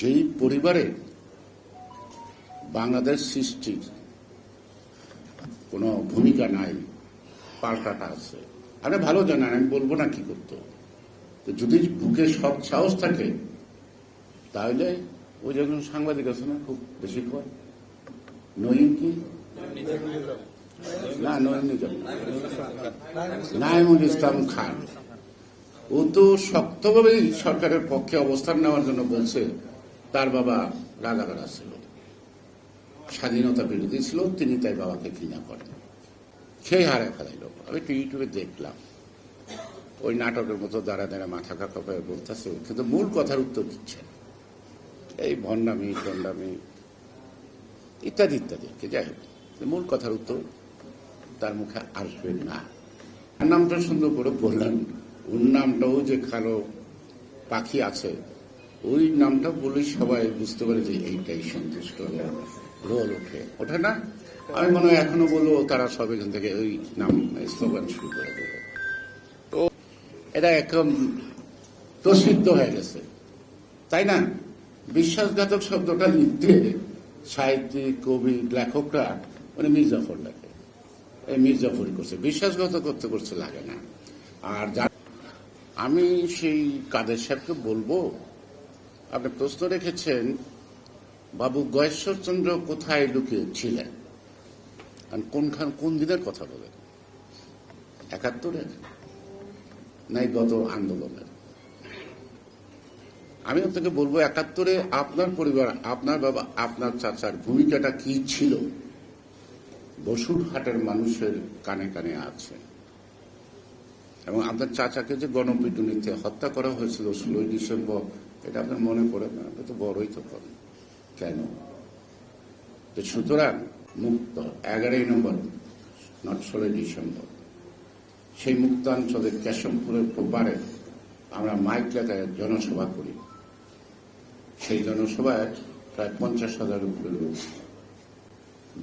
যেই পরিবারে বাংলাদেশ সৃষ্টির কোনো ভূমিকা নাই, পাল্টাটা আছে। আরে ভালো জানেন, আমি বলব না কি করতো যদি বুকে সব সাহস থাকে, তাহলে ওই যখন সাংবাদিক আছে না, খুব বেশি কয় নইম কি? না নইম নিজাম। নাইমুল ইসলাম খান। ও তো শক্তভাবেই সরকারের পক্ষে অবস্থান নেওয়ার জন্য বলছে তার বাবা রাজাকার ছিল। স্বাধীনতা বিরোধী ছিল, তিনি তাই বাবাকে ঘৃণা করেন। সেই হারে ফেলাইল। আমি ইউটিউবে দেখলাম। ওই নাটকের মতো দাঁড়া দাঁড়া মাথা কাকা পায়ে বলতেছে, কিন্তু মূল কথার উত্তর দিচ্ছে এই ভণ্ডামি টন্ডামি ইত্যাদি ইত্যাদি। কি যাই হোক মূল কথার উত্তর তার মুখে আসবে না। নামটা সুন্দর করে বললেন। ওর নামটাও যে কালো পাখি আছে ওই নামটা বলে সবাই বুঝতে পারে যে এইটাই সন্তুষ্ট রোল ওঠে। ওঠে না? আমি মনে হয় এখনও বলব, তারা সব এখান থেকে ওই নাম, স্লোগান শুরু করে দেবে। তো এটা একদম প্রসিদ্ধ হয়ে গেছে। তাই না? বিশ্বাসঘাতক শব্দটা লিখতে সাহিত্যিক, কবি, লেখকরা মানে মির্জাফর লেখে। এই মির্জাফরই করছে। বিশ্বাসঘাত করতে করতে লাগে না। আর আমি সেই কাদের সাহেবকে বলব আপনি প্রশ্ন রেখেছেন, বাবু গয়েশ্বরচন্দ্র কোথায় লুকিয়ে ছিলেন কোনখান, কোন দিনের কথা বলেন? একাত্তরের? নাই গত আন্দোলনের? আমি আপনাকে বলব, একাত্তরে আপনার পরিবার, আপনার বাবা, আপনার চাচার ভূমিকাটা কি ছিল? বসুরহাটের মানুষের কানে কানে আছে। এবং আপনার চাচাকে যে গণপিটুনিতে হত্যা করা হয়েছিল ষোলোই ডিসেম্বর, এটা আপনার মনে পড়ে? না এটা তো বড়ই তো করেন। কেন? সুতরাং মুক্ত, এগারোই নম্বর, নট ষোলোই ডিসেম্বর। সেই মুক্তাঞ্চলের কেশবপুরের প্রপারে আমরা মাইক লেখায় জনসভা করি। সেই জনসভায় প্রায় পঞ্চাশ হাজার উপরে লোক।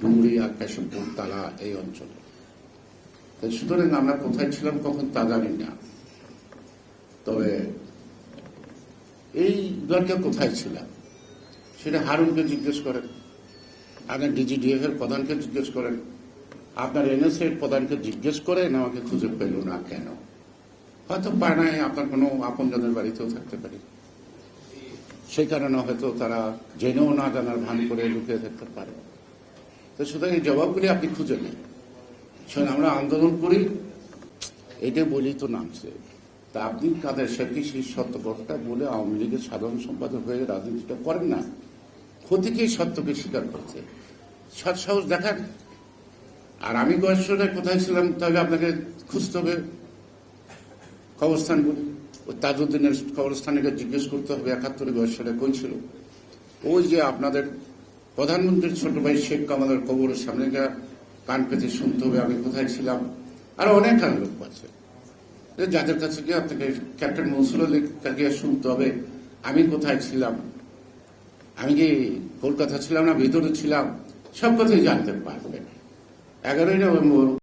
ডুমুরিয়া, কেশবপুর, তালা এই অঞ্চলে। সুতরাং আমরা কোথায় ছিলাম কখন তা জানি না। তবে এই দলকে কোথায় ছিলাম সেটা হারুনকে জিজ্ঞেস করেন, আপনার ডিজিডিএফ এর প্রধানকে জিজ্ঞেস করেন, আপনার এনএসএ এর প্রধানকে জিজ্ঞেস করেন, আমাকে খুঁজে পেল না কেন? হয়তো পানায় আপনার কোনো আপনজনের বাড়িতেও থাকতে পারে। সেই কারণে হয়তো তারা জেনেও না জানার ভান করে লুকিয়ে থাকতে পারে। তো সুতরাং এই জবাবগুলি আপনি খুঁজে নেন শোন, আমরা আন্দোলন করি। এটা বলি তো নামছে। তা আপনি কাদের সাথে সেই সত্যটা বলে আওয়ামী লীগের সাধারণ সম্পাদক হয়ে রাজনীতিটা করেন না? ক্ষতিকেই সত্যকে স্বীকার করছে। সৎ সাহস দেখান। আর আমি গয়েশ্বরে কোথায় ছিলাম, তাহলে আপনাকে খুঁজতে হবে। কবরস্থানগুলি ওই তাজউদ্দিনের কবরস্থানে জিজ্ঞেস করতে হবে, একাত্তরে গয়েশ্বরে কই ছিল? ওই যে আপনাদের প্রধানমন্ত্রীর ছোট ভাই শেখ কামালের কবরের সামনে কান পেতে শুনতে হবে, আমি কোথায় ছিলাম? আর অনেক আর লোক আছে। যাদের কাছে গিয়ে আপনাকে ক্যাপ্টেন মনসুরের গিয়ে শুনতে হবে, আমি কোথায় ছিলাম? আমি কি কলকাতা ছিলাম না ভিতরে ছিলাম? সব কথাই জানতে পারবে এগারোই নভেম্বর